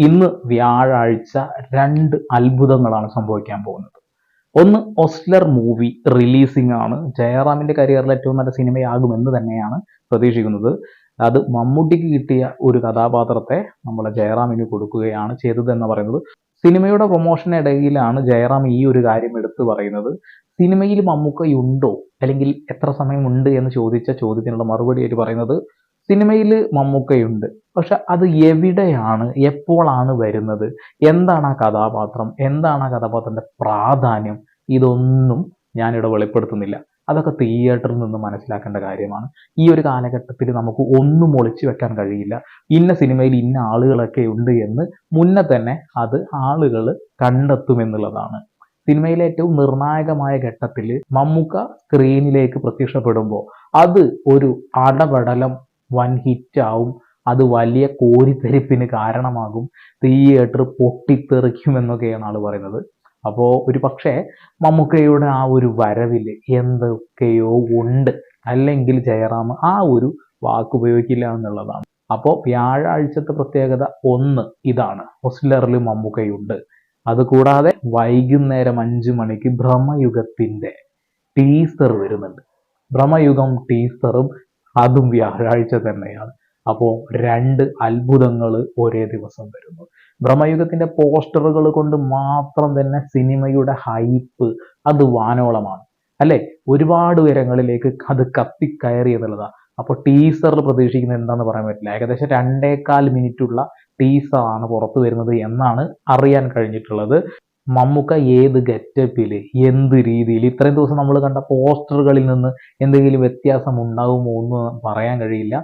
ഇന്ന് വ്യാഴാഴ്ച രണ്ട് അത്ഭുതങ്ങളാണ് സംഭവിക്കാൻ പോകുന്നത്. ഒന്ന് ഒസ്ലർ മൂവി റിലീസിംഗ് ആണ് ജയറാമിന്റെ കരിയറിൽ ഏറ്റവും നല്ല സിനിമയാകുമെന്ന് തന്നെയാണ് പ്രതീക്ഷിക്കുന്നത്. അത് മമ്മൂട്ടിക്ക് കിട്ടിയ ഒരു കഥാപാത്രത്തെ നമ്മളെ ജയറാമിന് കൊടുക്കുകയാണ് ചെയ്തത് എന്ന് പറയുന്നത്. സിനിമയുടെ പ്രൊമോഷനിടയിലാണ് ജയറാം ഈ ഒരു കാര്യം എടുത്തു പറയുന്നത്. സിനിമയിൽ മമ്മൂക്കയുണ്ടോ? അല്ലെങ്കിൽ എത്ര സമയമുണ്ട് എന്ന് ചോദിച്ച ചോദ്യത്തിനുള്ള മറുപടി ആയിട്ട് പറയുന്നത് സിനിമയിൽ മമ്മൂക്കയുണ്ട്. പക്ഷെ അത് എവിടെയാണ്? എപ്പോഴാണ് വരുന്നത്? എന്താണ് ആ കഥാപാത്രം? എന്താണ് ആ കഥാപാത്രത്തിന്റെ പ്രാധാന്യം? ഇതൊന്നും ഞാനിവിടെ വെളിപ്പെടുത്തുന്നില്ല. അതൊക്കെ തിയേറ്ററിൽ നിന്ന് മനസ്സിലാക്കേണ്ട കാര്യമാണ്. ഈ ഒരു കാലഘട്ടത്തിൽ നമുക്ക് ഒന്നും ഒളിച്ചു വെക്കാൻ കഴിയില്ല. ഇന്ന സിനിമയിൽ ഇന്ന ആളുകളൊക്കെ ഉണ്ട് എന്ന് മുന്നേ തന്നെ അത് ആളുകൾ കണ്ടെത്തുമെന്നുള്ളതാണ് സിനിമയിലെ ഏറ്റവും നിർണായകമായ ഘട്ടത്തിൽ മമ്മൂക്ക സ്ക്രീനിലേക്ക് പ്രത്യക്ഷപ്പെടുമ്പോൾ അത് ഒരു അടപടലം വൻ ഹിറ്റാവും അത് വലിയ കോരിത്തെരിപ്പിന് കാരണമാകും. തിയേറ്റർ പൊട്ടിത്തെറിക്കും എന്നൊക്കെയാണ് ആൾ പറയുന്നത്. അപ്പോൾ ഒരു പക്ഷേ മമ്മൂക്കയുടെ ആ ഒരു വരവിൽ എന്തൊക്കെയോ ഉണ്ട്. അല്ലെങ്കിൽ ജയറാം ആ ഒരു വാക്ക് ഉപയോഗിക്കില്ല എന്നുള്ളതാണ്. അപ്പോൾ വ്യാഴാഴ്ചത്തെ പ്രത്യേകത ഒന്ന് ഇതാണ്. ഹൊസ്ലറിൽ മമ്മൂക്കയുണ്ട്. അതുകൂടാതെ വൈകുന്നേരം അഞ്ചു മണിക്ക് ഭ്രമയുഗത്തിന്റെ ടീസർ വരുന്നുണ്ട്. ഭ്രമയുഗം ടീസറും അതും വ്യാഴാഴ്ച തന്നെയാണ്. അപ്പോൾ രണ്ട് അത്ഭുതങ്ങൾ ഒരേ ദിവസം വരുന്നു. ബ്രഹ്മയുഗത്തിന്റെ പോസ്റ്ററുകൾ കൊണ്ട് മാത്രം തന്നെ സിനിമയുടെ ഹൈപ്പ് അത് വാനോളമാണ്. അല്ലെ? ഒരുപാട് ഉയരങ്ങളിലേക്ക് അത് കത്തിക്കയറി എന്നുള്ളതാണ് അപ്പോൾ ടീസറിൽ പ്രതീക്ഷിക്കുന്നത് എന്താണെന്ന് പറയാൻ പറ്റില്ല. ഏകദേശം രണ്ടേകാൽ മിനിറ്റുള്ള ടീസറാണ് പുറത്തു വരുന്നത് എന്നാണ് അറിയാൻ കഴിഞ്ഞിട്ടുള്ളത്. മമ്മൂക്ക ഏത് ഗെറ്റപ്പിൽ എന്ത് രീതിയിൽ ഇത്രയും ദിവസം നമ്മൾ കണ്ട പോസ്റ്ററുകളിൽ നിന്ന് എന്തെങ്കിലും വ്യത്യാസം ഉണ്ടാകുമോ എന്ന് പറയാൻ കഴിയില്ല.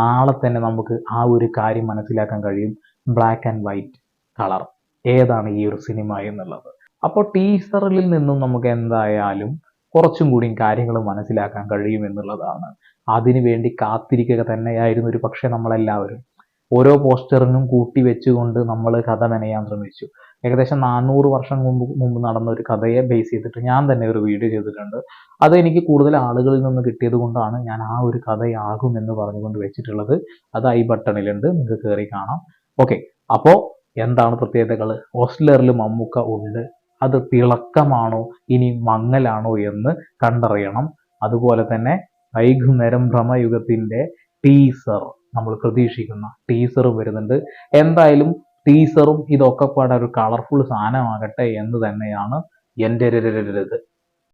നാളെ തന്നെ നമുക്ക് ആ ഒരു കാര്യം മനസ്സിലാക്കാൻ കഴിയും. ബ്ലാക്ക് ആൻഡ് വൈറ്റ് കളർ ഏതാണ് ഈ ഒരു സിനിമ എന്നുള്ളത്. അപ്പോൾ ടീസറിൽ നിന്നും നമുക്ക് എന്തായാലും കുറച്ചും കൂടി കാര്യങ്ങൾ മനസ്സിലാക്കാൻ കഴിയും എന്നുള്ളതാണ്. അതിനു വേണ്ടി കാത്തിരിക്കുക തന്നെയായിരുന്നു ഒരു പക്ഷേ നമ്മളെല്ലാവരും. ഓരോ പോസ്റ്ററിനും കൂട്ടി വെച്ചുകൊണ്ട് നമ്മൾ കഥ മെനയാൻ ശ്രമിച്ചു. ഏകദേശം നാനൂറ് വർഷം മുമ്പ് മുമ്പ് നടന്ന ഒരു കഥയെ ബേസ് ചെയ്തിട്ട് ഞാൻ തന്നെ ഒരു വീഡിയോ ചെയ്തിട്ടുണ്ട്. അത് എനിക്ക് കൂടുതൽ ആളുകളിൽ നിന്ന് കിട്ടിയത് കൊണ്ടാണ് ഞാൻ ആ ഒരു കഥയാകും എന്ന് പറഞ്ഞുകൊണ്ട് വെച്ചിട്ടുള്ളത്. അത് ഐ ബട്ടണിലുണ്ട്. നിങ്ങൾക്ക് കയറി കാണാം. ഓക്കെ അപ്പോൾ എന്താണ് പ്രത്യേകതകൾ ഓസ്ലറിൽ മമ്മൂക്ക ഉണ്ട്. അത് തിളക്കമാണോ? ഇനി മങ്ങലാണോ എന്ന് കണ്ടറിയണം. അതുപോലെ തന്നെ വൈകുന്നേരം ഭ്രമയുഗത്തിന്റെ ടീസർ നമ്മൾ പ്രതീക്ഷിക്കുന്ന ടീസറും വരുന്നുണ്ട്. എന്തായാലും ടീസറും ഇതൊക്കെ പാടെ ഒരു കളർഫുൾ സാധനമാകട്ടെ എന്ന് തന്നെയാണ് എന്റെ ഒരു ഇത്.